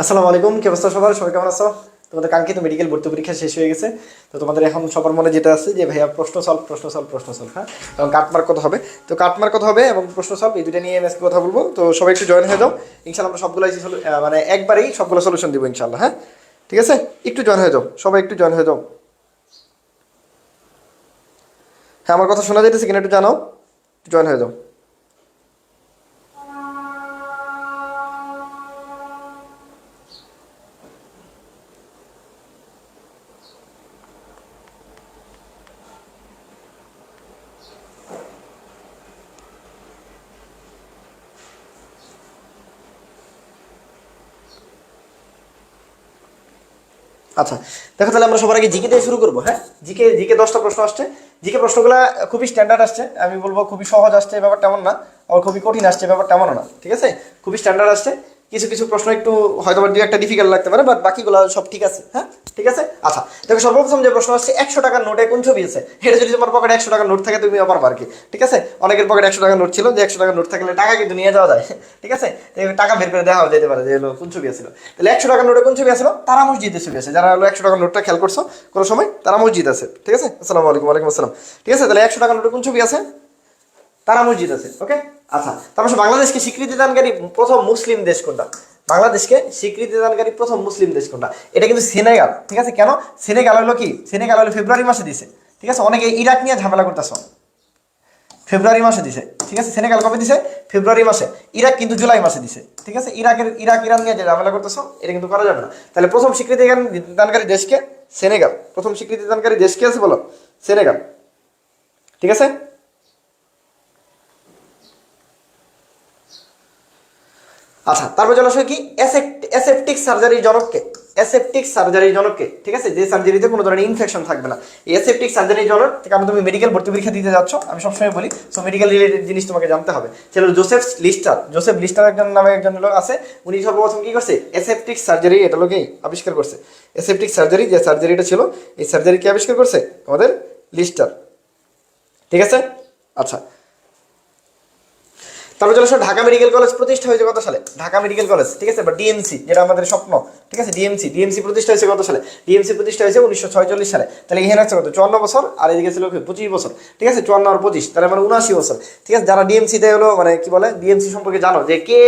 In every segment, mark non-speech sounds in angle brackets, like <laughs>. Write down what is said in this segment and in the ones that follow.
আসসালামু আলাইকুম, কি অবস্থা সবার? সবাই কেমন আছো? তোমাদের কাঙ্ক্ষিত মেডিকেল ভর্তি পরীক্ষা শেষ হয়ে গেছে। তো তোমাদের এখন সবার মনে যেটা আছে যে, ভাইয়া, প্রশ্ন সলভ প্রশ্ন সলভ প্রশ্ন সলভ হ্যাঁ? এবং কাটমার্ক কত হবে? তো কাটমার্ক কত হবে এবং প্রশ্ন সলভ, এই দুটো নিয়ে আমি আজকে কথা বলব। তো সবাই একটু জয়েন হয়ে যাও। ইনশাল্লাহ আমরা সবগুলো মানে একবারেই সবগুলো সলিউশন দিব ইনশাল্লাহ হ্যাঁ? ঠিক আছে? একটু জয়েন হয়ে যাও। সবাই একটু জয়েন হয়ে যাও। হ্যাঁ আমার কথা শোনা যাইতেছে কিনা একটু জানাও। জয়েন হয়ে যাও। আচ্ছা দেখো তাহলে আমরা সবার আগে জিকে দিয়ে শুরু করব হ্যাঁ? জিকে জিকে দশটা প্রশ্ন আসছে। জিকে প্রশ্নগুলো খুবই স্ট্যান্ডার্ড আসছে, আমি বলব খুবই সহজ আসছে ব্যাপার ব্যাপারটা এমন না, আবার খুবই কঠিন আসছে ব্যাপারটা এমনও না, ঠিক আছে? খুবই স্ট্যান্ডার্ড আসছে। কিছু কিছু প্রশ্ন একটু হয়তো দু একটা ডিফিকাল্ট লাগতে পারে বাট বাকিগুলো সব ঠিক আছে হ্যাঁ? ঠিক আছে? আচ্ছা দেখো সর্বপ্রথম যে প্রশ্ন আসছে, একশো টাকার নোটে কোন ছবি আছে? এটা যদি তোমার পকেটে একশো টাকার নোট থাকে, তুমি আবার আর ঠিক আছে? অনেকের পকেটে একশো টাকার নোট ছিল, যে একশো টাকার নোট থাকলে টাকা কিন্তু নিয়ে যাওয়া যায়, <laughs> ঠিক আছে? টাকা বের করে দেওয়া যেতে পারে, যে হলো কোন ছবি আছিল। তাহলে একশো টাকার নোটে কোন ছবি আছিল? তারা মসজিদের ছবি আছে, যারা হলো একশো টাকার নোটটা খেয়াল করছ, কোনো সময় তারা মসজিদ আছে, ঠিক আছে? আসসালামু আলাইকুম, ওয়ালাইকুম আসসালাম। ঠিক আছে? তাহলে একশো টাকার নোটে কোন ছবি আছে? তারা মসজিদ আছে ওকে আচ্ছা তারপর বাংলাদেশকে স্বীকৃতি দানকারী প্রথম মুসলিম দেশ কোনটা? বাংলাদেশকে স্বীকৃতি দানকারী প্রথম মুসলিম দেশ কোনটা? এটা কিন্তু সেনেগাল, ঠিক আছে? কেন? সেনেগাল হলো কি? সেনেগাল হলো ফেব্রুয়ারি মাসে দিছে, ঠিক আছে? অনেকে ইরাক নিয়ে ঝামেলা করতেছ। ফেব্রুয়ারি মাসে দিছে, ঠিক আছে? সেনেগাল কবে দিছে? ফেব্রুয়ারি মাসে। ইরাক কিন্তু জুলাই মাসে দিছে, ঠিক আছে? ইরাকের, ইরাক, ইরান নিয়ে যে ঝামেলা করতেছো, এটা কিন্তু করা যাবে না। তাহলে প্রথম স্বীকৃতি দানকারী দেশকে সেনেগাল। প্রথম স্বীকৃতি দানকারী দেশকে আছে বলো? সেনেগাল, ঠিক আছে? আচ্ছা তারপর চলে আসবে কি? অ্যাসেপ্টিক সার্জারির জনককে। অ্যাসেপ্টিক সার্জারির জনককে, ঠিক আছে? যে সার্জারিতে কোনো ধরনের ইনফেকশন থাকবে না। এই অ্যাসেপ্টিক সার্জারির জনক কারণ তুমি মেডিকেল ভর্তি পরীক্ষা দিতে যাচ্ছ, আমি সবসময় বলি সো মেডিকেল রিলেটেড জিনিস তোমাকে জানতে হবে। সেটা জোসেফ লিস্টার জোসেফ লিস্টার একজন নামে একজন লোক আছে, উনি সর্বপ্রথম কী করছে? অ্যাসেপ্টিক সার্জারি এটা লোকেই আবিষ্কার করছে। অ্যাসেপ্টিক সার্জারি যে সার্জারিটা ছিল, এই সার্জারি কি আবিষ্কার করছে? আমাদের লিস্টার ঠিক আছে? আচ্ছা তারপর চলে ঢাকা মেডিকেল কলেজ প্রতিষ্ঠা হয়েছে কত সালে? ঢাকা মেডিকেল কলেজ, ঠিক আছে? বা ডিএমসি যেটা আমাদের স্বপ্ন, ঠিক আছে? ডিএমসি ডিএমসি প্রতিষ্ঠা হয়েছে কত সালে? ডিএমসি প্রতিষ্ঠা হয়েছে উনিশশো ছয়চল্লিশ সালে। তাহলে এখানে আছে কত? চুয়ান্ন বছর, আর এদিকে ছিল পঁচিশ বছর, ঠিক আছে? চুয়ান্ন আর পঁচিশ, তাহলে মানে উনআশি বছর, ঠিক আছে? যারা ডিএমসিতে হলো মানে কি বলে? ডিএমসি সম্পর্কে জানো যে কে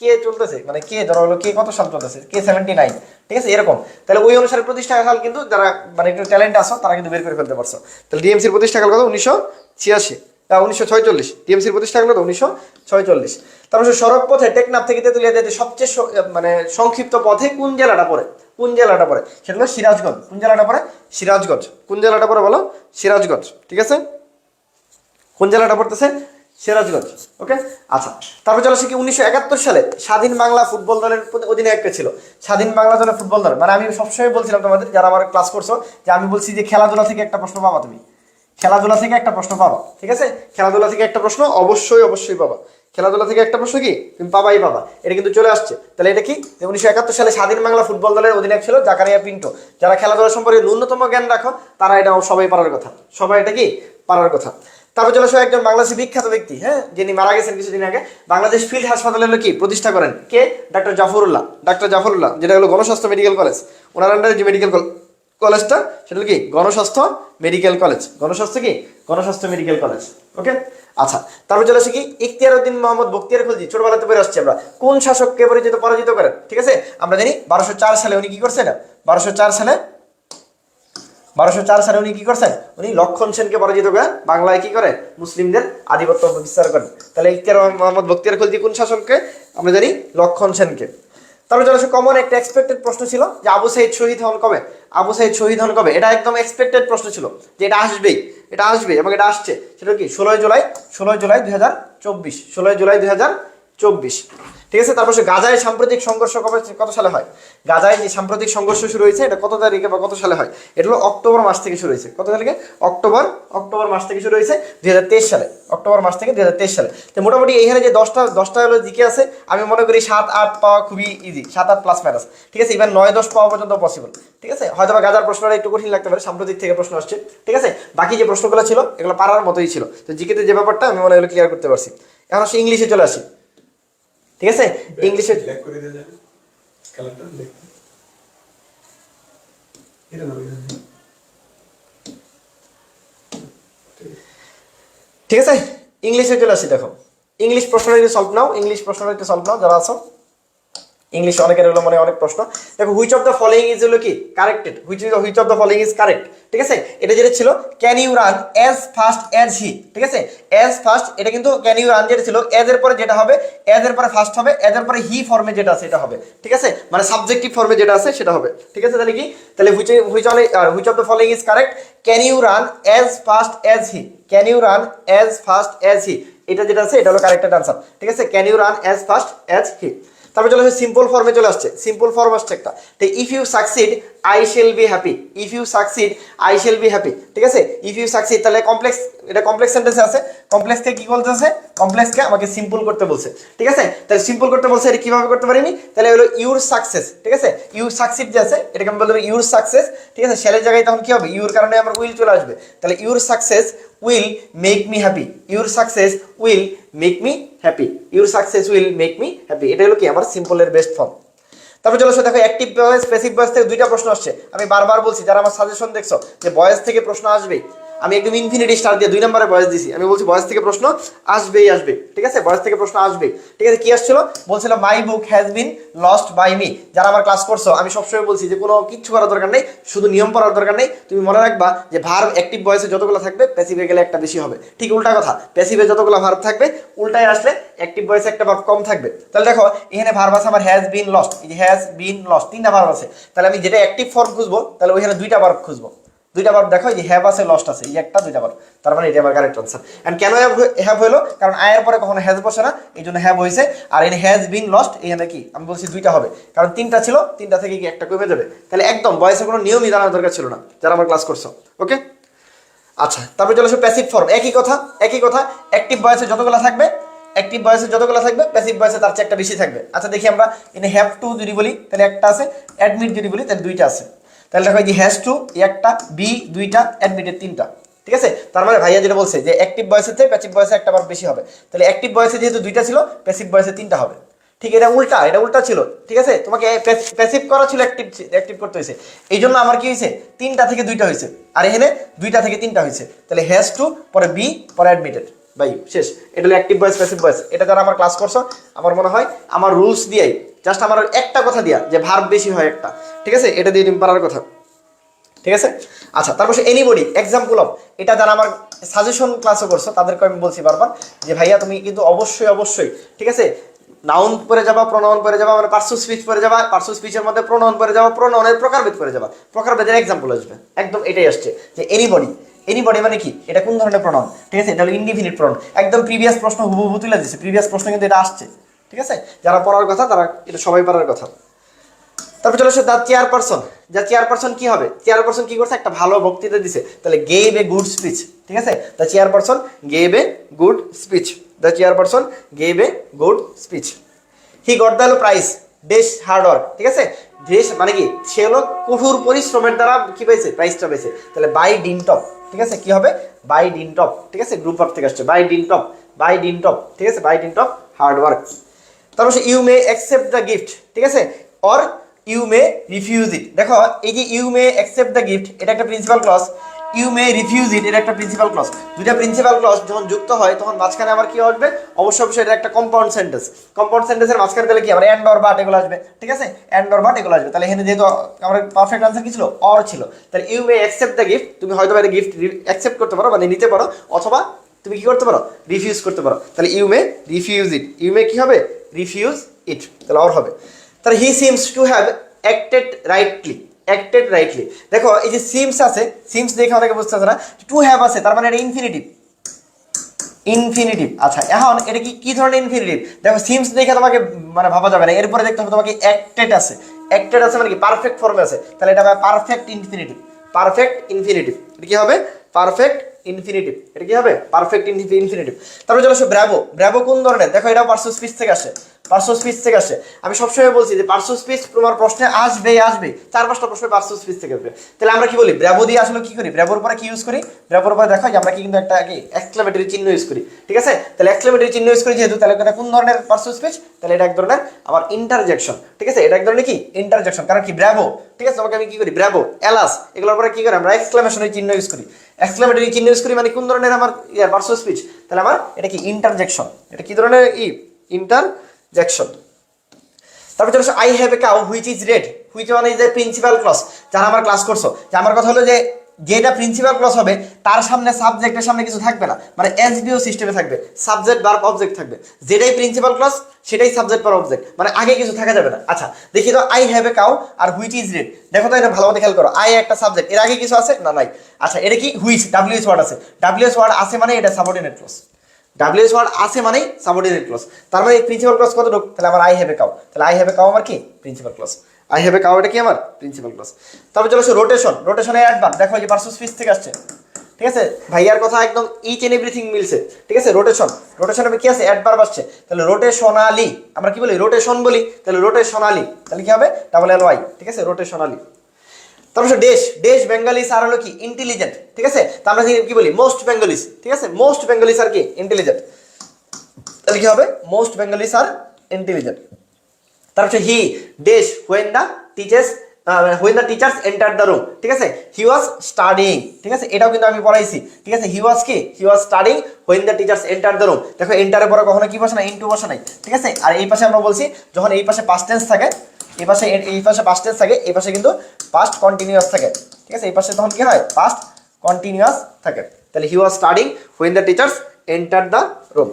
কে চলতেছে? মানে কে, ধরো হলো কে কত সাল চলতেছে? কে সেভেন্টি নাইন ঠিক আছে? এরকম। তাহলে ওই অনুসারে প্রতিষ্ঠা সাল কিন্তু যারা মানে একটু ট্যালেন্ট আসো তারা কিন্তু বের করে ফেলতে পারছ। তাহলে ডিএমসির প্রতিষ্ঠা কাল কত? উনিশশো ছিয়াশি। উনিশশো ছয়চল্লিশ, টিএমসির প্রতিষ্ঠা তো উনিশশো ছয়চল্লিশ। তারপর সড়ক পথে টেকনাফ থেকে তেতুলিয়া যেতে সবচেয়ে মানে সংক্ষিপ্ত পথে কোন জেলাটা পড়ে? কোন জেলাটা পড়ে? সেটা হলো সিরাজগঞ্জ। কোন জেলাটা পড়ে? সিরাজগঞ্জ। কোন জেলাটা পড়ে বলো? সিরাজগঞ্জ। ঠিক আছে? কোন জেলাটা পড়তেছে? সিরাজগঞ্জ। ওকে? আচ্ছা। তারপর চলো সে কি উনিশশো একাত্তর সালে স্বাধীন বাংলা ফুটবল দলের অধীনে একটা ছিল? স্বাধীন বাংলা দলের ফুটবল দল। মানে আমি সবসময় বলছিলাম তোমাদের, যারা আমার ক্লাস করছ, যে আমি বলছি যে খেলাধুলা থেকে একটা প্রশ্ন পাবা তুমি। খেলাধুলা থেকে একটা প্রশ্ন পাবা, ঠিক আছে? খেলাধুলা থেকে একটা প্রশ্ন অবশ্যই অবশ্যই পাবা। খেলাধুলা থেকে একটা প্রশ্ন কি? তুমি পাবাই পাবা। এটা কিন্তু চলে আসছে। তাহলে এটা কি? উনিশশো একাত্তর সালে স্বাধীন বাংলা ফুটবল দলের অধিনায়ক ছিল জাকারিয়া পিন্টো। যারা খেলাধুলা সম্পর্কে ন্যূনতম জ্ঞান রাখো, তারা এটা সবাই পারার কথা। সবাই এটা কি? পারার কথা। তারপর চলে আসো একজন বাংলাদেশের বিখ্যাত ব্যক্তি হ্যাঁ? যিনি মারা গেছেন কিছুদিন আগে। বাংলাদেশ ফিল্ড হাসপাতালে হলো কি প্রতিষ্ঠা করেন। কে? ডাক্তার জাফরুল্লাহ। ডাক্তার জাফরুল্লাহ, যেটা হলো গণস্বাস্থ্য মেডিকেল কলেজ। ওনার আন্ডারে যে মেডিকেল কলেজটা, সেটা কি? গণস্বাস্থ্য মেডিকেল কলেজ। গণস্বাস্থ্য কি? গণস্বাস্থ্য মেডিকেল কলেজ। ওকে? আচ্ছা তারপর চলে আসে কি? ইখতিয়ার উদ্দিন মোহাম্মদ বক্তিয়ার খলজি, ছোটবেলাতে বের আসছি আমরা। কোন শাসককে পরিচিত, পরাজিত করেন ঠিক আছে? আমরা জানি বারোশো চার সালে উনি কি করছেন? বারোশো চার সালে? বারোশো চার সালে উনি কি করছেন? উনি লক্ষণ সেনকে পরাজিত করেন বাংলায় কি করে? মুসলিমদের আধিপত্য বিস্তার করেন। তাহলে ইখতিয়ার মোহাম্মদ বক্তিয়ার খলজি কোন শাসককে আমরা জানি লক্ষণ সেনকে। তারপরে চলে কমন একটা এক্সপেক্টেড প্রশ্ন ছিল যে আবু সাইদ শহীদ হন কবে? আবু সাইদ শহীদ হন কবে? এটা একদম এক্সপেক্টেড প্রশ্ন ছিল যে এটা আসবেই, এটা আসবে এবং এটা আসছে। সেটা কি? ষোলোই জুলাই ষোলোই জুলাই দুই হাজার চব্বিশ, ষোলোই জুলাই দুই হাজার চব্বিশ। ঠিক আছে? তারপর সে গাজায় সাম্প্রতিক সংঘর্ষ কবে কত সালে হয়? গাজায় যে সাম্প্রতিক সংঘর্ষ শুরু হয়েছে, এটা কত তারিখে বা কত সালে হয়? এটা হলো অক্টোবর মাস থেকে শুরু হয়েছে। কত তারিখে? অক্টোবর অক্টোবর মাস থেকে শুরু হয়েছে দুই হাজার তেইশ সালে। অক্টোবর মাস থেকে দুই হাজার তেইশ সালে। তো মোটামুটি এইখানে যে দশটা দশটা হলো দিকে আছে, আমি মনে করি সাত, আট পাওয়া খুবই ইজি সাত, আট প্লাস মাইনাস ঠিক আছে? ইভেন নয়, দশ পাওয়া পর্যন্ত পসিবল ঠিক আছে? হয়তো বা গাজার প্রশ্নটা একটু কঠিন লাগতে পারে, সাম্প্রতিক থেকে প্রশ্ন আসছে। ঠিক আছে? বাকি যে প্রশ্নগুলো ছিল, এগুলো পারার মতোই ছিল। তো জিকেতে যে ব্যাপারটা, আমি মনে হয় ক্লিয়ার করতে পারছি। এখন আসলে ইংলিশে চলে আসি। ঠিক আছে? ইংলিশে ঠিক আছে? ইংলিশে চলে আসি দেখো। ইংলিশ প্রশ্নটা একটু সলভ নাও ইংলিশ প্রশ্নটা একটু সলভ নাও যারা আছো। ইংলিশ অনেকের হলো মানে অনেক প্রশ্ন। দেখো which of the following is হলো কি? Corrected which is which of the following is correct ঠিক আছে? এটা যেটা ছিল can you run as fast as he ঠিক আছে? অ্যাজ ফাস্ট এটা কিন্তু ক্যান ইউ রান যেটা ছিল অ্যাজ এর পরে যেটা হবে অ্যাজ এর পরে ফার্স্ট হবে অ্যাজ এর পরে হি ফর্মে যেটা আছে, এটা হবে। ঠিক আছে? মানে সাবজেক্টিভ ফর্মে যেটা আছে, সেটা হবে। ঠিক আছে? তাহলে কি? তাহলে which which which of the following is correct can you run as fast as he can you run as fast as he এটা যেটা আছে, এটা হলো কারেক্টেড আনসার ঠিক আছে? Can you run as fast as he তারপর চলে আসছে সিম্পল ফর্মে চলে আসছে। সিম্পল ফর্ম আসছে একটা। তো if you succeed I shall be happy if you succeed I shall be happy ঠিক আছে? ইফ ইউ সাকসিড তাহলে কমপ্লেক্স এটা কমপ্লেক্স সেন্টেন্সে আছে। কমপ্লেক্সকে কি বলতেছে? কমপ্লেক্সকে আমাকে সিম্পল করতে বলছে। ঠিক আছে? তাহলে সিম্পল করতে বলছে এটা কীভাবে করতে পারিনি? তাহলে হলো ইউর সাকসেস ঠিক আছে? ইউর সাকসিড যে আছে, এটাকে আমি পারি ইউর সাকসেস ঠিক আছে? শেলের জায়গায় তখন কি হবে? ইউর কারণে আমার উইল চলে আসবে। তাহলে your success will make me happy your success will make me happy your success will make me happy এটা হলো কি? আমার সিম্পলের বেস্ট ফর্ম তারপর চলো দেখো অ্যাক্টিভ ভয়েস প্যাসিভ ভয়েস থেকে দুইটা প্রশ্ন আসছে। আমি বারবার বলছি, যারা আমার সাজেশন দেখছ, যে ভয়েস থেকে প্রশ্ন আসবেই আমি একদম ইনফিনিটি স্টার দিয়ে দুই নম্বরে বয়স দিছি। আমি বলছি, বয়স থেকে প্রশ্ন আসবেই আসবে ঠিক আছে? বয়স থেকে প্রশ্ন আসবে ঠিক আছে? কি আসছিল? বলছিল my book has been lost by me যারা আমার ক্লাস করছ, আমি সবসময় বলছি যে, কোনো কিচ্ছু করার দরকার নেই, শুধু নিয়ম পড়ার দরকার নেই। তুমি মনে রাখবা যে ভার্ব অ্যাক্টিভ বয়সে যতগুলো থাকবে প্যাসিভে গেলে একটা বেশি হবে। ঠিক উল্টা কথা। প্যাসিভে যতগুলো ভার্ব থাকবে, উল্টায় আসলে অ্যাক্টিভ বয়সে একটা ভার্ব কম থাকবে। তাহলে দেখো, এখানে ভার্ব আছে আমার হ্যাজ বিন লস্ট এই যে হ্যাজ বিন লস্ট তিনটা ভার্ব আছে। তাহলে আমি যেটা অ্যাক্টিভ ফর্ম খুঁজবো, তাহলে ওইখানে দুইটা ভার্ব খুঁজবো। দুইটা বার দেখো, এই হ্যাভ আছে লস্ট আছে, এই একটা, দুইটা বার তার মানে এটা আমার কারেক্ট আনসার এন্ড কেন হ্যাভ হলো? কারণ আয়ের পরে কখনো হ্যাজ বসে না, এই জন্য হ্যাভ হয়েছে। আর এখানে হ্যাজ বিন লস্ট এখানে কি? আমি বলছি দুইটা হবে। কারণ তিনটা ছিল, তিনটা থেকে কি একটা কমে যাবে? তাহলে একদম বয়সের কোনো নিয়মই জানার দরকার ছিল না, যারা আমার ক্লাস করছ। ওকে আচ্ছা তারপরে চলে আসো প্যাসিভ ফর্ম একই কথা একই কথা অ্যাক্টিভ বয়সে যতগুলো থাকবে অ্যাক্টিভ বয়সে যতগুলো থাকবে প্যাসিভ বয়সে তার চেয়ে একটা বেশি থাকবে। আচ্ছা দেখি আমরা এনে হ্যাভ টু যদি বলি, তাহলে একটা আছে অ্যাডমিট যদি বলি, তাহলে দুইটা আছে। তাহলে দেখো যে হ্যাজ টু একটা বি দুইটা অ্যাডমিটেড তিনটা। ঠিক আছে? তার মানে ভাইয়া যেটা বলছে যে অ্যাক্টিভ বয়সের থেকে প্যাসিভ বয়সে একটা বার বেশি হবে। তাহলে অ্যাক্টিভ বয়সে যেহেতু দুইটা ছিল প্যাসিভ বয়সে তিনটা হবে। ঠিক, এটা উল্টা এটা উল্টা ছিল। ঠিক আছে? তোমাকে প্যাসিভ করা ছিল অ্যাক্টিভ অ্যাক্টিভ করতে হয়েছে। এই জন্য আমার কি হয়েছে? তিনটা থেকে দুইটা হয়েছে। আর এখানে দুইটা থেকে তিনটা হয়েছে। তাহলে হ্যাজ টু পরে বি পরে অ্যাডমিটেড বাই শেষ। এটা হলো অ্যাক্টিভ বয়স প্যাসিভ বয়স এটা যারা আমার ক্লাস করছ, আমার মনে হয় আমার রুলস দিয়েই জাস্ট আমার একটা কথা দিয়া, যে ভার্ব বেশি হয় একটা। ঠিক আছে? এটা দিয়ে পারার কথা। ঠিক আছে? আচ্ছা তারপর এনিবডি এক্সাম্পল অফ এটা যারা আমার সাজেশন ক্লাসও করছ, তাদেরকে আমি বলছি বারবার, যে ভাইয়া তুমি কিন্তু অবশ্যই অবশ্যই, ঠিক আছে? নাউন পরে যাবা প্রোনাউন পরে যাবা মানে পার্সো স্পিচ পরে যাবা পার্সো স্পিচের মধ্যে প্রোনাউন পরে যাবা প্রোনাউনের প্রকারভেদ পরে যাবা। প্রকারভেদের এক্সাম্পল আসবে। একদম এটাই আসছে, যে এনিবডি এনিবডি মানে কি? এটা কোন ধরনের প্রোনাউন ঠিক আছে? এটা হলো ইন্ডিফিনিট প্রোনাউন একদম প্রিভিয়াস প্রশ্ন হুবহু তুলে দিচ্ছে প্রিভিয়াস প্রশ্ন কিন্তু এটা আসছে। ঠিক আছে? যারা পড়ার কথা, তারা এটা সবাই পড়ার কথা। তারপর চলে আসে দ্য চেয়ারপারসন। যা চেয়ারপারসন কি হবে? চেয়ারপারসন কি করছে? একটা ভালো বক্তৃতা দিছে। তাহলে গেভ এ গুড স্পিচ, ঠিক আছে? The chairperson gave a good speech. The chairperson gave a good speech. He got the prize বেশ হার্ড ওয়ার্ক, ঠিক আছে? দেশ মানে কি? সে হলো কঠোর পরিশ্রমের দ্বারা কি পেয়েছে প্রাইসটা পেয়েছে তাহলে বাই ডিন টপ, ঠিক আছে? কি হবে? বাই ডিন টপ, ঠিক আছে? গ্রুপ অফ থেকে আসছে। By dint of, by dint of, ঠিক আছে? By dint of, hard work. তারপর you may accept the gift ঠিক আছে? Or you may refuse it দেখো, এই যে you may accept the gift এটা একটা principal clause you may refuse it এটা একটা প্রিন্সিপাল ক্লস দুইটা প্রিন্সিপাল ক্লস যখন যুক্ত হয়, তখন মাঝখানে আবার কি আসবে? অবশ্যই অবশ্যই এটা একটা কম্পাউন্ড সেন্টেন্স কম্পাউন্ড সেন্টেন্সের মাঝখানে তাহলে কি? আমার অ্যান্ড অর বাট এগুলো আসবে, ঠিক আছে? অ্যান্ড অর বাট এগুলো আসবে। তাহলে এখানে যেহেতু আমার পারফেক্ট আনসার কি ছিল? অর ছিল। তাহলে you may accept the gift তুমি হয়তো এটা গিফট অ্যাকসেপ্ট করতে পারো মানে নিতে পারো, অথবা তুমি কি করতে পারো? রিফিউজ করতে পারো। তাহলে you may refuse it you may কি হবে? রিফিউজ ইট তাহলে অর হবে। তাহলে he seems to have acted rightly acted rightly দেখো, এই যে সিমস আছে সিমস দেখে অনেকে বুঝতে পারছে না টু হ্যাভ আছে, তার মানে এটা ইনফিনিটিভ ইনফিনিটিভ আচ্ছা এখন এটা কি কি ধরনের ইনফিনিটিভ দেখো সিমস দেখে তোমাকে মানে ভাবা যাবে না, এরপরে দেখতে হবে তোমাকে অ্যাক্টেড আছে। অ্যাক্টেড আছে মানে কি পারফেক্ট ফর্মে আছে। তাহলে এটা পারফেক্ট ইনফিনিটিভ পারফেক্ট ইনফিনিটিভ এটা কি হবে? পারফেক্ট ইনফিনিটিভ এটা কি হবে? পারফেক্ট ইনফিনিটিভ তারপরে চলে আসো ব্র্যাভো ব্র্যাভো কোন ধরনের? দেখো এটা পার্সো স্পিচ থেকে আসে। পার্সো স্পিচ থেকে আসে। আমি সবসময় বলছি যে পার্সো স্পিচ তোমার প্রশ্নে আসবে আসবে চার পাঁচটা প্রশ্ন পার্শ্ব স্পিচ থেকে আসবে। তাহলে আমরা কি বলি? ব্র্যাভো দিয়ে আসলে কি করি? ব্র্যাভোর পরে কি ইউজ করি? ব্র্যাভোর পরে দেখো আমরা কি কিন্তু একটা কি? এক্সক্লামেটরি চিহ্ন ইউজ করি। ঠিক আছে? তাহলে এক্সক্লামেটরি চিহ্ন ইউজ করি যেহেতু, তাহলে কোন ধরনের পার্শ্ব স্পিচ তাহলে এটা এক ধরনের আমার ইন্টারজেকশন ঠিক আছে? এটা এক ধরনের কি? ইন্টারজেকশন কারণ কি? ব্র্যাভো ঠিক আছে? তোমাকে আমি কি করি? ব্র্যাভো এলাস এগুলোর পরে কি করি? আমরা এক্সক্লামেশনের চিহ্ন ইউজ করি। এক্সক্লামেটরি কি ইউজ করি? মানে কোন ধরনের আমার ইয়ার পার্শ্ব স্পিচ তাহলে আমার, এটা কি? ইন্টারজেকশন এটা কি ধরনের ই? ইন্টারজেকশন তারপর চলে I have a cow which is red which one is the principal clause যারা আমার ক্লাস করছ, যে আমার কথা হলো যে যেটা প্রিন্সিপাল ক্লস হবে, তার সামনে সাবজেক্টের সামনে কিছু থাকবে না। মানে এসবিও সিস্টেমে থাকবে সাবজেক্ট বার অবজেক্ট থাকবে। যেটাই প্রিন্সিপাল ক্লস সেটাই সাবজেক্ট বার অবজেক্ট মানে আগে কিছু থাকা যাবে না। আচ্ছা দেখি তো আই হ্যাভ এ কাউ আর হুইচ ইজ রেড দেখো তো এটা ভালো মতো খেয়াল করো। আই একটা সাবজেক্ট এর আগে কিছু আছে না নাই? আচ্ছা এটা কি? হুইচ ডাব্লিউএস ওয়ার্ড আছে। ডাব্লিউ ডাব্লিউএস ওয়ার্ড আছে মানে এটা সাবঅর্ডিনেট ক্লস ডাব্লিউএস ওয়ার্ড আছে মানে সাবঅর্ডিনেট ক্লস তার মানে প্রিন্সিপাল ক্লস কত তাহলে আমার আই হ্যাভ এ কাউ তাহলে আই হ্যাভ এ কাউ আমার কি? Principal clause I have a cow এটা কি আমার? প্রিন্সিপাল ক্লস তারপর চলে আসে রোটেশন রোটেশনে অ্যাডভান্স দেখো যে ভার্সেস ফিস থেকে আসছে। ঠিক আছে? ভাইয়ার কথা একদম ইচ এন্ড এভরিথিং মিলছে। ঠিক আছে? রোটেশন রোটেশনে কি আছে? অ্যাডভার্ব আসছে। তাহলে রোটেশনালি আমরা কি বলি? রোটেশন বলি। তাহলে রোটেশনালি তাহলে কি হবে? ডাবল এল ওয়াই ঠিক আছে? রোটেশনালি তারপর দেশ দেশ বেঙ্গলিস আর হলো কি? ইন্টেলিজেন্ট ঠিক আছে? তা আমরা কি বলি? মোস্ট বেঙ্গলিস ঠিক আছে? মোস্ট বেঙ্গলিস আর কি? ইন্টেলিজেন্ট তাহলে কি হবে? মোস্ট বেঙ্গলিস আর ইন্টেলিজেন্ট তারপর he dash when the teachers when the teachers enter the room ঠিক আছে? হি ওয়াজ স্টাডিং ঠিক আছে? এটাও কিন্তু আমি পড়াইছি, ঠিক আছে? হি ওয়াজ কি? He was studying when the teachers enter the room দেখো এন্টারের পরে কখনো কি বসে না ইনটু বসে নাই, ঠিক আছে? আর এই পাশে আমরা বলছি, যখন এই পাশে পাস্ট টেন্স থাকে, এই পাশে এই পাশে পাস্ট টেন্স থাকে, এই পাশে কিন্তু পাস্ট কন্টিনিউয়াস থাকে, ঠিক আছে? এই পাশে তখন কি হয়? পাস্ট কন্টিনিউয়াস থাকে। তাহলে he was studying when the teachers enter the room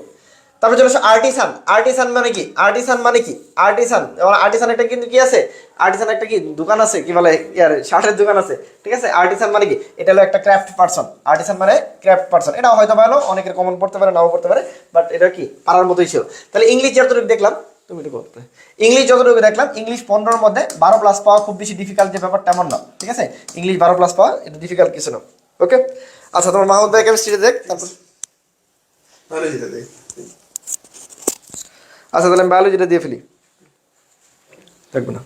তারপর চলে আসো আর্টিসান আর্টিসান মানে কি? আর্টিসান মানে কি? আর্টিসান আর্টিসান একটা কিন্তু কি আছে? আর্টিসান একটা কি দোকান আছে? কি বলে? ইয়ার শার্টের দোকান আছে। ঠিক আছে? আর্টিসান মানে কি? এটা হলো একটা ক্রাফট পার্সন আর্টিসান মানে ক্রাফট পার্সন এটা হয়তো ভালো, অনেকের কমন পড়তে পারে, নাও পড়তে পারে বাট এটা কি? পারার মতোই ছিল। তাহলে ইংলিশ যতটুকু দেখলাম, তুমি একটু বলতে ইংলিশ যতটুকু দেখলাম ইংলিশ পনেরোর মধ্যে বারো প্লাস পাওয়া খুব বেশি ডিফিকাল্ট যে ব্যাপারটা এমন না। ঠিক আছে? ইংলিশ বারো প্লাস পাওয়া, এটা ডিফিকাল্ট কিছু না। ওকে আচ্ছা তোমার মাহমুদ ভাই কেমিস্ট্রিতে দেখ, তারপর আচ্ছা তাহলে আমি বায়োলজিটা দিয়ে ফেলি। দেখব না।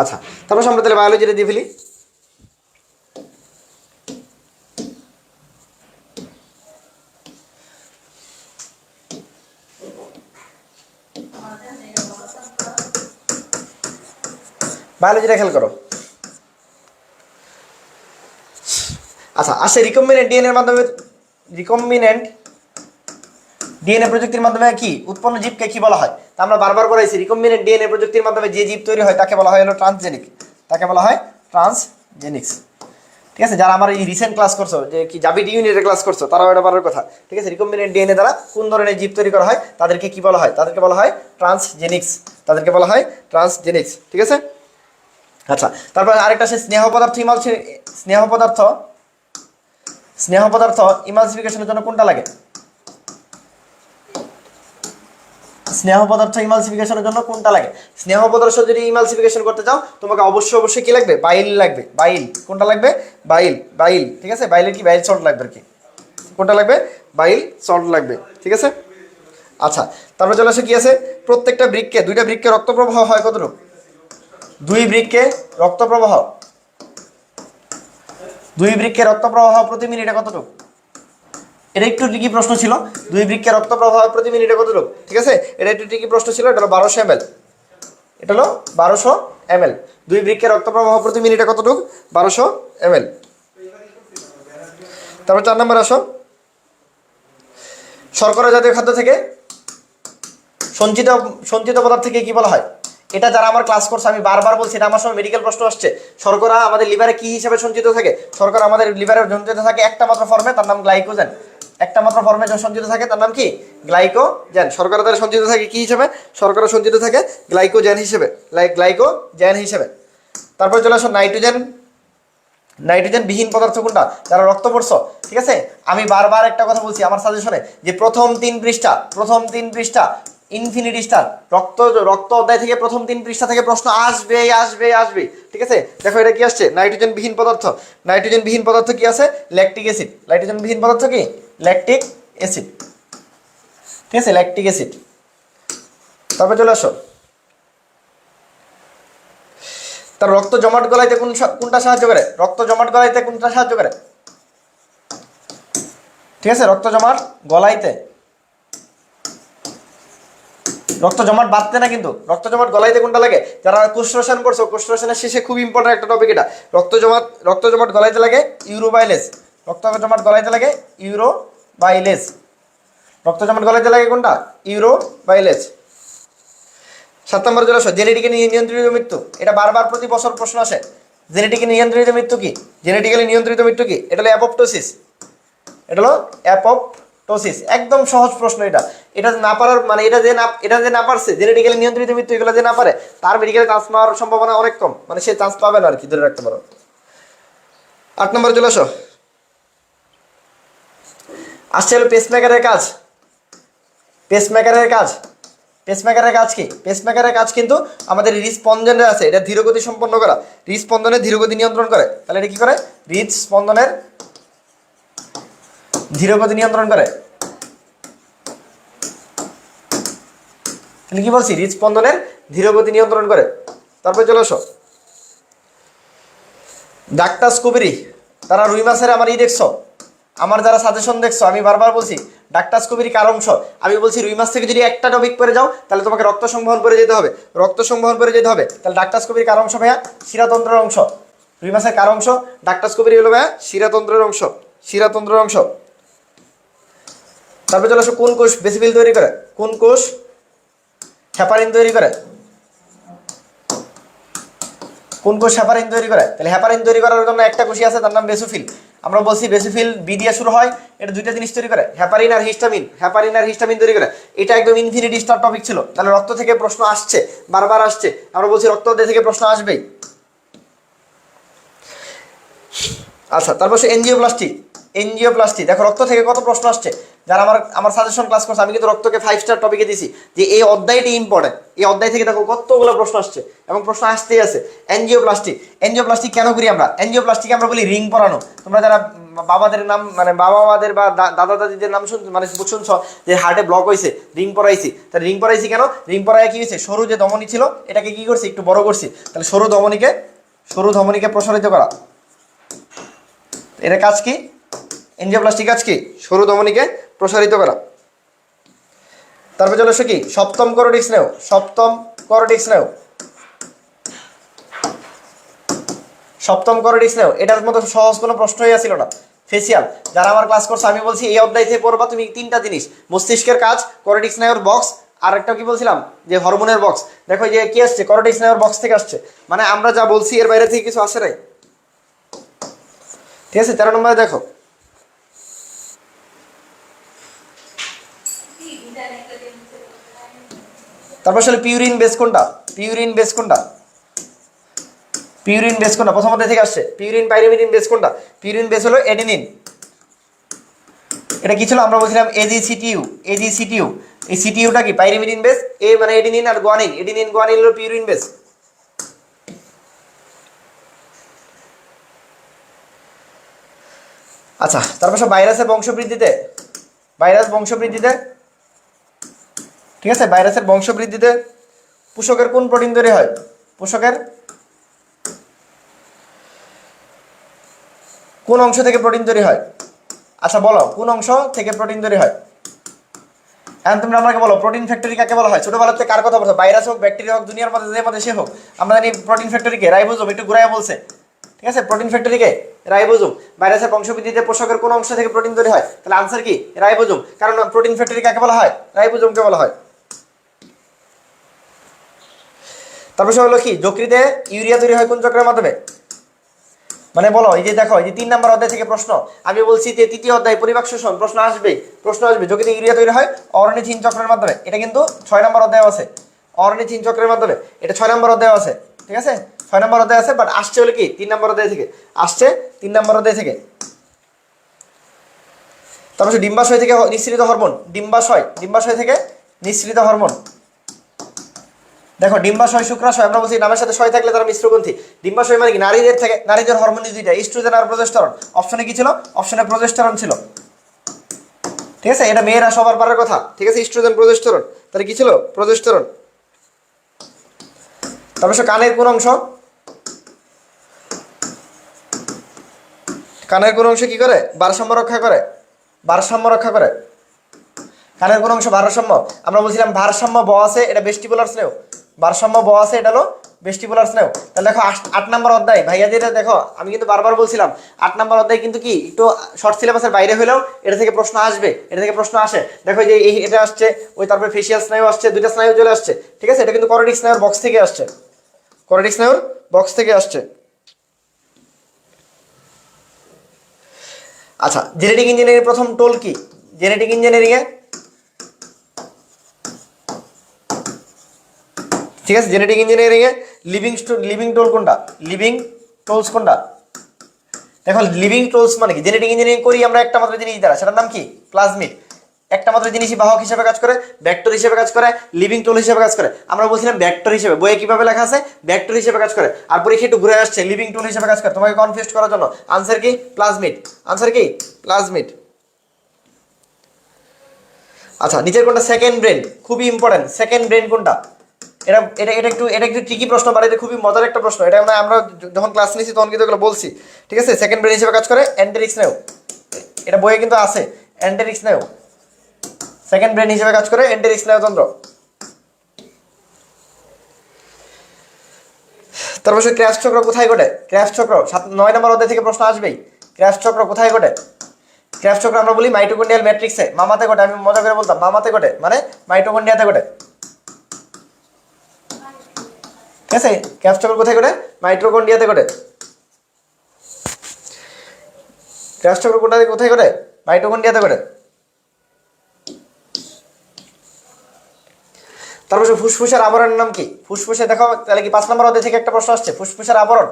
আচ্ছা তারপর আমরা তাহলে বায়োলজিটা দিয়ে ফেলি। বায়োলজিটা খেয়াল করো। আচ্ছা আসে রিকম্বিনেন্ট ডিএনএর মাধ্যমে রিকম্বিনেন্ট ডিএনএ প্রযুক্তির মাধ্যমে কি? উৎপন্ন জীবকে কি বলা হয়? তা আমরা বারবার বলেছি রিকম্বিনেন্ট ডিএনএ প্রযুক্তির মাধ্যমে যে জীব তৈরি হয় তাকে বলা হয় হলো ট্রান্সজেনিক তাকে বলা হয় ট্রান্সজেনিক্স ঠিক আছে, যারা আমার এই রিসেন্ট ক্লাস করছ, যে কি জাবি ডি ইউনিটের ক্লাস করছ, তারাও এটা পারার কথা। ঠিক আছে রিকম্বিনেন্ট ডিএনএ দ্বারা কোন ধরনের জীব তৈরি করা হয়? তাদেরকে কি বলা হয়? তাদেরকে বলা হয় ট্রান্সজেনিক্স তাদেরকে বলা হয় ট্রান্সজেনিক্স ঠিক আছে? আচ্ছা তারপর আরেকটা আছে স্নেহ পদার্থ ইমাল স্নেহ পদার্থ। স্নেহ পদার্থ ইমালসিফিকেশনের জন্য কোনটা লাগে? স্নেহ পদার্থ ইমালসিফিকেশনের জন্য কোনটা লাগে? স্নেহ পদার্থ যদি ইমালসিফিকেশন করতে চাও, তোমাকে অবশ্যই অবশ্যই কি লাগবে? বাইল লাগবে। বাইল। কোনটা লাগবে? বাইল। বাইল। ঠিক আছে? বাইলের কি? বাইল সল্ট লাগবে আর কি। কোনটা লাগবে? বাইল সল্ট লাগবে। ঠিক আছে? আচ্ছা তারপর চলে আসে কি আছে? প্রত্যেকটা বৃক্ষে, দুইটা বৃক্ষে রক্ত প্রবাহ হয় কতটুকু? দুই বৃক্ষে রক্ত প্রবাহ দুই বৃক্ষে রক্ত প্রবাহ প্রতি মিনিটে কতটুকু? এটা একটু ট্রিকি প্রশ্ন ছিল। দুই বৃক্ষে রক্ত প্রবাহ প্রতি মিনিটে কতটুকু? ঠিক আছে? এটা একটু ট্রিকি প্রশ্ন ছিল। এটা হলো বারোশো এম এটা হলো বারোশো এম দুই বৃক্ষে রক্ত প্রবাহ প্রতি মিনিটে কতটুকু? বারোশো এম তারপর চার নম্বর আসো। শর্করা জাতীয় খাদ্য থেকে সঞ্চিত সঞ্চিত পদার্থ থেকে কি বলা হয়? এটা যারা আমার ক্লাস করছে, আমি বারবার বলছি, এটা আমার সময় মেডিকেল প্রশ্ন আসছে। শর্করা আমাদের লিভারে কি হিসাবে সঞ্চিত থাকে? শর্করা আমাদের লিভারে সঞ্চিত থাকে একটা মাত্র ফর্মে তার নাম গ্লাইকোজেন একটা মাত্র ফর্মে যখন সঞ্চিত থাকে, তার নাম কি? গ্লাইকোজেন শর্করা দ্বারা সঞ্চিত থাকে কি হিসাবে? শর্করা সঞ্চিত থাকে গ্লাইকোজেন হিসেবে গ্লাইকোজেন হিসেবে। তারপর চলে আসো নাইট্রোজেন নাইট্রোজেন বিহীন পদার্থ কোনটা? যারা রক্ত পড়ছ, ঠিক আছে? আমি বারবার একটা কথা বলছি, আমার সাজেশনে যে প্রথম তিন পৃষ্ঠা, প্রথম তিন পৃষ্ঠা ইনফিনিটি স্টার। রক্ত রক্ত অধ্যায় থেকে প্রথম তিন পৃষ্ঠা থেকে প্রশ্ন আসবে আসবে আসবে ঠিক আছে? দেখো এটা কি আসছে? নাইট্রোজেন বিহীন পদার্থ। নাইট্রোজেন বিহীন পদার্থ কি আছে? Lactic acid. নাইট্রোজেন বিহীন পদার্থ কি? Lactic acid. ঠিক আছে? Lactic acid. তারপরে চলে আসো। তার রক্ত জমাট গলাইতে কোন কোনটা সাহায্য করে? রক্ত জমাট গলাইতে কোনটা সাহায্য করে? ঠিক আছে? রক্ত জমাট গলাইতে। রক্ত জমাট বাঁধতে না কিন্তু, রক্ত জমাট গলাইতে কোনটা লাগে? যারা কোষ্ঠরসায়ন করছ কোষ্ঠরসায়নের শেষে খুব ইম্পর্টেন্ট একটা টপিক এটা। রক্ত জমাট রক্ত জমাট গলাইতে লাগে ইউরোবাইলেস। রক্ত জমাট গলাইতে লাগে ইউরোবাইলেস। রক্ত জমাট গলাইতে লাগে কোনটা? ইউরোবাইলেস। সাত নম্বর চলে আসো জেনেটিক্যালি নিয়ন্ত্রিত মৃত্যু। এটা বারবার প্রতি বছর প্রশ্ন আসে। জেনেটিক্যালি নিয়ন্ত্রিত মৃত্যু কি? জেনেটিক্যালি নিয়ন্ত্রিত মৃত্যু কি? এটা হলো অ্যাপোপ্টোসিস এটা হলো অ্যাপোপ্টোসিস একদম সহজ প্রশ্ন এটা। এটা না পারার মানে এটা যে না এটা যে না পারছে জেনেটিক্যালি নিয়ন্ত্রিত মৃত্যু এগুলো যে না পারে, তার মেডিকেলে চান্স পাওয়ার সম্ভাবনা অনেক কম। মানে সে চান্স পাবে না আর কি ধরে রাখতে পারো। আট নম্বরে চলে আসো। আসছে হলো পেসমেকারের কাজ। পেসমেকারের কাজ। পেসমেকারের কাজ কি? পেসমেকারের কাজ কিন্তু আমাদের হৃদস্পন্দনের আছে, এটা ধীরগতি সম্পন্ন করা। হৃদস্পন্দনের ধীরগতি নিয়ন্ত্রণ করে। তাহলে এটা কি করে? হৃদস্পন্দনের ধীরগতি নিয়ন্ত্রণ করে। তাহলে কি বলছি? হৃদস্পন্দনের ধীরগতি নিয়ন্ত্রণ করে। তারপরে চলে আসো। ডাক্তার স্কুবেরি, তারা রুই মাছের আমার ই দেখছ? আমার যারা সাজেশন দেখছ, আমি বারবার বলছি, ডাক্তার স্কুবেরি কার অংশ? আমি বলছি রুই মাছ থেকে যদি একটা টপিক পরে যাও, তাহলে তোমাকে রক্ত সংবহন করে যেতে হবে। রক্ত সংবহন করে যেতে হবে। তাহলে ডাক্তার স্কুবেরি কার অংশ ভাইয়া? শিরাতন্ত্রের অংশ। রুই মাছের কার অংশ? ডাক্তার স্কুবেরি হলো ভাইয়া শিরাতন্ত্রের অংশ। শিরাতন্ত্রের অংশ। তারপরে চলে আসো, কোন কোষ বেসিফিল তৈরি করে? কোন কোষ হ্যাপারিন তৈরি করে। কোন কোষ হ্যাপারিন তৈরি করে? তাহলে হ্যাপারিন তৈরি করার জন্য একটা কোষই আছে, তার নাম বেসোফিল। আমরা বলছি বেসোফিল বি দিয়ে শুরু হয়, এটা দুইটা জিনিস তৈরি করে হ্যাপারিন আর হিস্টামিন হ্যাপারিন আর হিস্টামিন তৈরি করে। এটা একদম ইনফিনিটি স্টার টপিক ছিল। তাহলে রক্ত থেকে প্রশ্ন আসছে, বারবার আসছে। আমরা বলছি রক্ত থেকে প্রশ্ন আসবেই। আচ্ছা তারপর এনজিওপ্লাস্টি। এনজিওপ্লাস্টি, দেখো রক্ত থেকে কত প্রশ্ন আসছে? যারা আমার আমার সাজেশন ক্লাস করছে, আমি কিন্তু রক্তকে ফাইভ স্টার টপিকে দিছি যে এই অধ্যায়টি ইম্পর্টেন্ট এই অধ্যায় থেকে দেখো কতগুলো প্রশ্ন আসছে এবং প্রশ্ন আসতেই আছে। এনজিওপ্লাস্টি এনজিওপ্লাস্টি কেন করি আমরা? এনজিও এনজিওপ্লাস্টিকে আমরা বলি রিং পরানো। তোমরা যারা বাবাদের নাম মানে বাবা মাদের বা দাদা দাদিদের নাম শুন মানে শুনছ যে হার্টে ব্লক হয়েছে রিং পরাইছি। তাহলে রিং পরাইছি কেন? রিং পরায় কি হয়েছে সরু যে ধমনী ছিল, এটাকে কি করছি? একটু বড় করছি। তাহলে সরু ধমনীকে সরু ধমনীকে প্রসারিত করা। এর কাজ কি? এনজিওপ্লাস্টিক কাজ কি? সরু ধমনীকে প্রসারিত করা। তারপর চলে আসো কি? সপ্তম করোডিক্স নেও সপ্তম করোডিক্স নেও সপ্তম করোডিক্স নেও এটার মতো সহজ কোনো প্রশ্নই আসছিল না। ফেসিয়াল যারা আমার ক্লাস করছে, আমি বলছি এই অধ্যায় থেকে পড়বা তুমি তিনটা জিনিস। মস্তিষ্কের কাজ করোডিক্স নেওয়ার বক্স আর একটা কি বলছিলাম? যে হরমোনের বক্স দেখো যে কি আসছে? করোডিক্স নেওয়ার বক্স থেকে আসছে। মানে আমরা যা বলছি, এর বাইরে থেকে কিছু আসে নাই। ঠিক আছে? তেরো নম্বরে দেখো। তারপর আসলে পিউরিন বেস কোনটা? পিউরিন বেস কোনটা? পিউরিন বেস কোনটা? প্রথম থেকে আসছে। পিউরিন পাইরিমিডিন বেস কোনটা? পিউরিন বেস হলো এডিনিন এটা কি ছিল? আমরা বলছিলাম এজি সিটিইউ এজি সিটিইউ এই সিটিইউটা কি? পাইরিমিডিন বেস এ মানে এডিনিন আর গুয়ানিন এডিনিন গুয়ানিন হলো পিউরিন বেস আচ্ছা তারপর সব ভাইরাসের বংশবৃদ্ধিতে। ভাইরাস বংশবৃদ্ধিতে ঠিক আছে? ভাইরাসের বংশবৃদ্ধিতে পোষকের কোন প্রোটিন তৈরি হয়? পোষকের কোন অংশ থেকে প্রোটিন তৈরি হয়? আচ্ছা বলো, কোন অংশ থেকে প্রোটিন তৈরি হয়? এখন তোমরা আমাকে বলো, প্রোটিন ফ্যাক্টরি কাকে বলা হয়? ছোটবেলাতে কার কথা বলছো? ভাইরাস হোক, ব্যাকটেরিয়া হোক, দুনিয়ার মধ্যে যে মধ্যে সে হোক, আমরা জানি প্রোটিন ফ্যাক্টরিকে রাইবোজোম, একটু ঘুরাইয়া বলছে। ঠিক আছে? প্রোটিন ফ্যাক্টরিকে রাইবোজোম। ভাইরাসের বংশবৃদ্ধিতে পোষকের কোন অংশ থেকে প্রোটিন তৈরি হয়? তাহলে আনসার কি? রাইবোজোম। কারণ প্রোটিন ফ্যাক্টরি কাকে বলা হয়? রাইবোজোমকে বলা হয়। তারপর হলো কি? যকৃতে ইউরিয়া তৈরি হয় কোন চক্রের মাধ্যমে? মানে বলো, এই যে দেখো, এই যে তিন নম্বর অধ্যায় থেকে প্রশ্ন। আমি বলছি যে তৃতীয় অধ্যায় পরিপাক শোষণ, প্রশ্ন আসবে। প্রশ্ন আসবে, যকৃতে ইউরিয়া তৈরি হয় অরনিথিন চক্রের মাধ্যমে। এটা কিন্তু ছয় নম্বর অধ্যায় আছে। অরনিথিন চক্রের মাধ্যমে। এটা ছয় নম্বর অধ্যায় আছে। ঠিক আছে? ছয় নম্বর অধ্যায় আছে বাট আসছে হলো কি? তিন নম্বর অধ্যায় থেকে। আসছে তিন নম্বর অধ্যায় থেকে। তারপর ডিম্বাশয় থেকে নিঃসৃত হরমোন। ডিম্বাশয় ডিম্বাশয় থেকে নিঃসৃত হরমোন। দেখো, ডিম্বাশয়, শুক্রাশয়, আমরা বলছি নামের সাথে শয় থাকলে তারা মিশ্রগ্রন্থি ডিম্বাশয় মানে কি? নারীদের থেকে নারীদের হরমোন দুইটা ইস্ট্রোজেন আর প্রজেস্টেরন অপশনে কি ছিল? অপশনে প্রজেস্টেরন ছিল। ঠিক আছে? এটা মেয়েরা সবার পারার কথা। ঠিক আছে? ইস্ট্রোজেন প্রজেস্টেরন তাহলে কি ছিল? প্রজেস্টেরন তারপর কানের কোন অংশ? কানের কোন অংশ কি করে? ভারসাম্য রক্ষা করে। ভারসাম্য রক্ষা করে। কানের কোন অংশ ভারসাম্য? আমরা বলছিলাম ভারসাম্য ব আছে, এটা বেস্টিবুলার স্নেহ ভারসাম্য ব আছে, এটা হলো বেস্টিবুলার স্নেহ। তাহলে দেখো আট- নম্বর অধ্যায়। ভাইয়া ভাইয়াদের দেখো, আমি কিন্তু বারবার বলছিলাম, আট নম্বর অধ্যায় কিন্তু কি, একটু শর্ট সিলেবাসের বাইরে হলেও এটা থেকে প্রশ্ন আসবে, এটা থেকে প্রশ্ন আসে। দেখো যে এই এটা আসছে, ওই তারপরে ফেসিয়াল স্নায়ু আসছে, দুইটা স্নায়ু চলে আসছে। ঠিক আছে? এটা কিন্তু করোটিক স্নায়ুর বক্স থেকে আসছে। করোটিক স্নায়ুর বক্স থেকে আসছে। আচ্ছা জেনেটিক ইঞ্জিনিয়ারিং প্রথম টোল কি? জেনেটিক ইঞ্জিনিয়ারিং ঠিক আছে? জেনেটিক ইঞ্জিনিয়ারিং এ লিভিং লিভিং টোল কোনটা? লিভিং টোলস কোনটা? দেখো লিভিং টোলস মানে কি? জেনেটিক ইঞ্জিনিয়ারিং করি আমরা একটা মাত্র জিনিস দ্বারা। সেটার নাম কি? প্লাজমিড একটা মাত্র জিনিসই বাহক হিসেবে কাজ করে ব্যাক্টর হিসেবে কাজ করে লিভিং টোল হিসেবে কাজ করে। আমরা বলছিলাম ব্যাক্টর হিসেবে। বইয়ে কীভাবে লেখা আছে? ব্যাক্টর হিসেবে কাজ করে। আর পরীক্ষা একটু ঘুরে আসছে লিভিং টোল হিসেবে কাজ করে। তোমাকে কনফিউজ করার জন্য। আনসার কি? প্লাজমিড আনসার কি? প্লাজমিড আচ্ছা নিচের কোনটা? সেকেন্ড ব্রেন খুবই ইম্পর্টেন্ট সেকেন্ড ব্রেন কোনটা? এটা এটা এটা একটু এটা একটু ট্রিকি প্রশ্ন বা এটা খুবই মজার একটা প্রশ্ন। এটা আমরা আমরা যখন ক্লাস নিয়েছি তখন কিন্তু এগুলো বলছি। ঠিক আছে? সেকেন্ড ব্রেন হিসেবে কাজ করে অ্যান্টেরিক্স নেও। এটা বইয়ে কিন্তু আছে। অ্যান্টেরিক্স নেও। সেকেন্ড ব্রেন হিসেবে কাজ করে অ্যান্টেরিক্স স্নায়ুতন্ত্র তারপর ক্র্যাশ চক্র কোথায় ঘটে? ক্র্যাশ চক্র, সাত, নয় নম্বর অধ্যায় থেকে প্রশ্ন আসবেই। ক্র্যাশ চক্র কোথায় ঘটে? ক্র্যাশ চক্র আমরা বলি মাইটোকন্ডিয়াল ম্যাট্রিক্সে। মামাতে ঘটে, আমি মজা করে বলতাম, মামাতে ঘটে। মানে মাইটোকন্ডিয়াতে ঘটে। ঠিক আছে? ক্র্যাশ কোথায় ঘটে মাইটোকন্ডিয়াতে ঘটে ক্র্যাশ চক্র কোথায় কোথায় ঘটে মাইটোকন্ডিয়াতে ঘটে তারপর ফুসফুসের আবরণের নাম কি? ফুসফুসে দেখো, তাহলে কি পাঁচ নম্বর অধ্যায় থেকে একটা প্রশ্ন আসছে? ফুসফুসের আবরণ।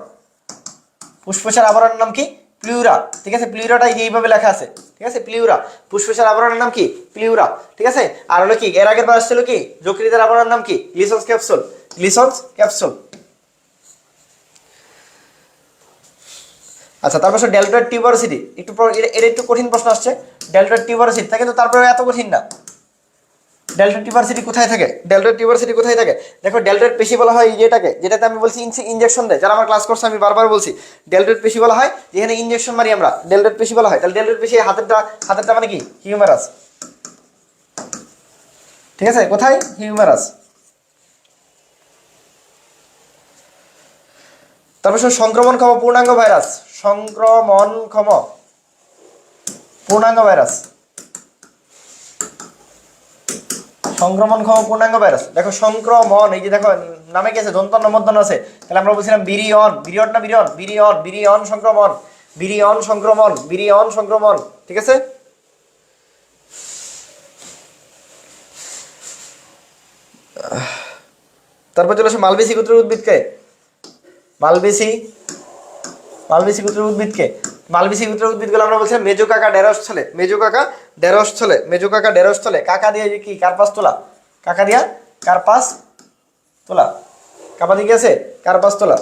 ফুসফুসের আবরণের নাম কি? প্লিউরা ঠিক আছে? প্লিউরাটা এইভাবে লেখা আছে। ঠিক আছে? প্লিউরা ফুসফুসের আবরণের নাম কি? প্লিউরা ঠিক আছে? আর হলো কি, এর আগের বার আসছিল কি? যকৃতের আবরণের নাম কি? Glisson's capsule Glisson's, capsule. আচ্ছা তারপর ডেল্টার টিউবারসিটি। একটু এটা একটু কঠিন প্রশ্ন আসছে। ডেল্টার টিউবারসিটি, তা কিন্তু তারপরে এত কঠিন না। ডেল্টা টিউবারসিটি কোথায় থাকে? ডেল্টা টিউবারসিটি কোথায় থাকে? দেখো ডেল্টার পেশি বলা হয় যেটাকে যেটাতে আমি বলছি ইনজেকশন দেয়। যারা আমার ক্লাস করছে, আমি বারবার বলছি ডেল্টার পেশি বলা হয়, যেখানে ইনজেকশন মারি আমরা। ডেল্টার পেশি বলা হয়। তাহলে ডেল্টার পেশি হাতেরটা হাতেরটা মানে কি? হিউমারাস ঠিক আছে? কোথায়? হিউমারাস তারপর সংক্রমণ ক্ষম, পূর্ণাঙ্গ ভাইরাস। সংক্রমণ ক্ষম, পূর্ণাঙ্গ ভাইরাস। সংক্রমণ ক্ষম, পূর্ণাঙ্গ ভাইরাস। দেখো, সংক্রমণ, এই যে দেখো, নামে কি আছে? দন্তন্য মধ্যন আছে। তাহলে আমরা বলছিলাম বিরিয়ন। বিরিয়ন না বিরিয়ন? বিরিয়ন বিরিয়ন সংক্রমণ। বিরিয়ন সংক্রমণ বিরিয়ন সংক্রমণ। ঠিক আছে? তারপর চলে আসে মালবেসি গোত্রের উদ্ভিদকে। মালবেসি মালবেসি গোত্রের উদ্ভিদকে। মালবেসি গোত্রের উদ্ভিদগুলো আমরা বলছিলাম মেজো কাকা ডেরস ছলে, মেজো কাকা ডেরস ছলে, মেজো কাকা ডেরস ছলে। কাকা দিয়ে কি, কার্পাস তোলা। কাকা দিয়া কার্পাস তোলা। কাপা দিয়ে কি আছে? কার্পাস তোলা।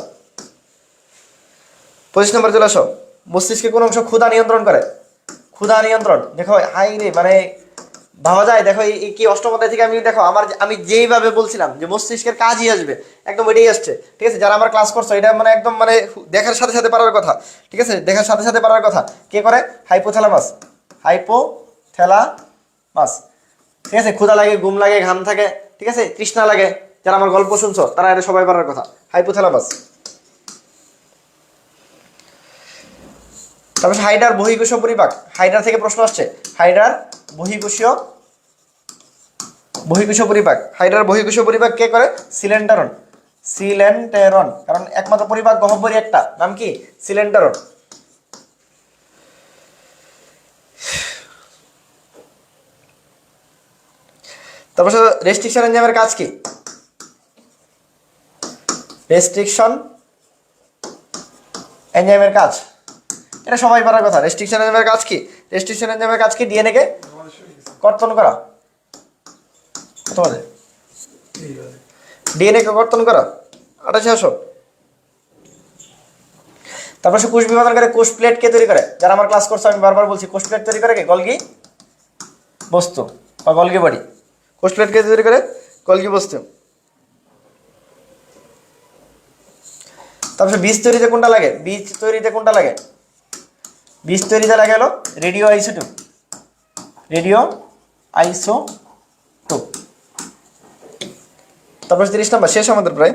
পঁচিশ নম্বর চলে আসো। মস্তিষ্কে কোন অংশ ক্ষুধা নিয়ন্ত্রণ করে? ক্ষুধা নিয়ন্ত্রণ। দেখো, হাই রে মানে ভাবা যায়, দেখো এই কি অষ্টম অধ্যায় থেকে আমি দেখো আমার আমি যেইভাবে বলছিলাম যে মস্তিষ্কের কাজই আসবে, একদম এটাই আসছে, ঠিক আছে? যারা আমার ক্লাস করছ, এটা মানে একদম মানে দেখার সাথে সাথে পারার কথা, ঠিক আছে? দেখার সাথে সাথে পারার কথা। কে করে? হাইপোথ্যালামাস হাইপোথ্যালামাস ঠিক আছে? ক্ষুধা লাগে, ঘুম লাগে, ঘাম থাকে, ঠিক আছে? তৃষ্ণা লাগে, যারা আমার গল্প শুনছো, তারা এটা সবাই পারার কথা। হাইপোথ্যালামাস তারপর হাইডার বহিকোষীয় পরিপাক। হাইডার থেকে প্রশ্ন আসছে হাইডার বহিকোষীয় বহিকোষীয় পরিপাক। হাইডার বহিকোষীয় পরিপাক কে করে? সিলেন্ডারন সিলেন্টেরন, কারণ একমাত্র পরিপাক গহ্বরই একটা। নাম কি? সিলেন্ডারন তারপর রেস্ট্রিকশন এনজাইমের কাজ কি? রেস্ট্রিকশন এনজাইমের কাজ। এটা সবাই পারার কথা। রেস্ট্রিকশন এনজাইমের কাজ কি? রেস্ট্রিকশন এনজাইমের কাজ কি? ডিএনএ কে? কর্তন করা। তোমাদের। ডিএনএ কে কর্তন করা। আঠাশে আসো। তারপর সে কোষ বিভাজন করে কোষ প্লেট কে তৈরি করে? যারা আমার ক্লাস করছে, আমি বারবার বলছি, কোষ প্লেট তৈরি করে কে? গলগি বস্তু বা গলগি বডি। কোষ প্লেট কে তৈরি করে? গলগি বস্তু। তারপর বীজ তৈরিতে কোনটা লাগে? বীজ তৈরিতে কোনটা লাগে? বীজ তৈরি লাগে হলো রেডিও আইসোটোপ রেডিও আইসোটোপ তারপর তিরিশ নম্বর, শেষ আমাদের প্রায়।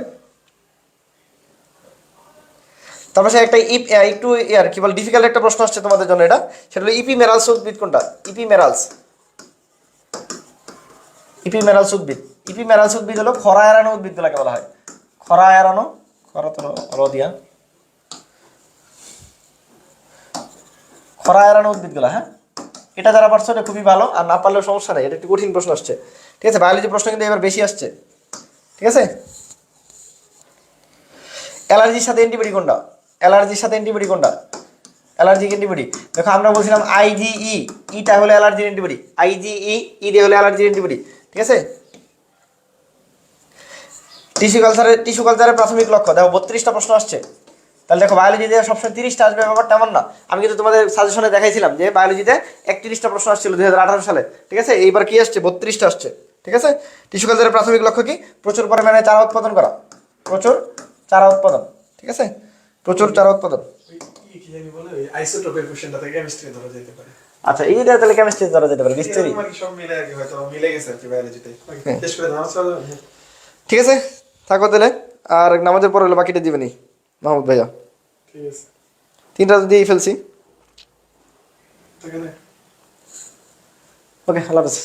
তারপর সে একটা ইপ একটু ইয়ার কি বল ডিফিকাল্ট একটা প্রশ্ন আসছে তোমাদের জন্য এটা। সেটা হলো ইপি মেরালস উদ্ভিদ কোনটা? ইপি মেরালস। ইপি মেরালস উদ্ভিদ ইপি মেরালস উদ্ভিদ হলো খরা এড়ানো উদ্ভিদগুলোকে বলা হয়। খরা এড়ানো, খরা তো র খরা এড়ানো উদ্ভিদগুলো হ্যাঁ? এটা যারা পারছ এটা খুবই ভালো, আর না পারলেও সমস্যা নেই, এটা একটু কঠিন প্রশ্ন আসছে। ঠিক আছে বায়োলজি প্রশ্ন কিন্তু এবার বেশি আসছে। ঠিক আছে? অ্যালার্জির সাথে অ্যান্টিবডি কোনটা? অ্যালার্জির সাথে অ্যান্টিবডি কোনটা? অ্যালার্জিক অ্যান্টিবডি দেখো, আমরা বলছিলাম আইজিই ইটা হলো অ্যালার্জির অ্যান্টিবডি আইজিই ই দিয়ে হলো অ্যালার্জির অ্যান্টিবডি ঠিক আছে? টিস্যু কালচারের টিস্যু কালচারের প্রাথমিক লক্ষ্য। দেখো, বত্রিশটা প্রশ্ন আসছে। তাহলে দেখো বায়োলজিতে সবসময় তিরিশটা আসবে ব্যাপারটা এমন না। আমি কিন্তু তোমাদের সাজেশনে দেখাইছিলাম যে বায়োলজিতে একত্রিশটা প্রশ্ন আসছিল দুই হাজার আঠারো সালে ঠিক আছে? এইবার কি আসছে? বত্রিশটা আসছে ঠিক আছে? টিস্যু কালচারের প্রাথমিক লক্ষ্য কি? প্রচুর পরিমাণে চারা উৎপাদন করা। প্রচুর চারা উৎপাদন ঠিক আছে? প্রচুর চারা উৎপাদন। আচ্ছা এইটা তাহলে কেমিস্ট্রি ধরা যেতে পারে কি বায়োলজিতে হ্যাঁ। ঠিক আছে? থাকো তাহলে আর নামাজের পরে হলো বাকিটা দিবেনি মাহমুদ ভাইয়া ঠিক আছে তিনটা তো দিয়েই ফেলছি ওকে আল্লাহ হাফেজ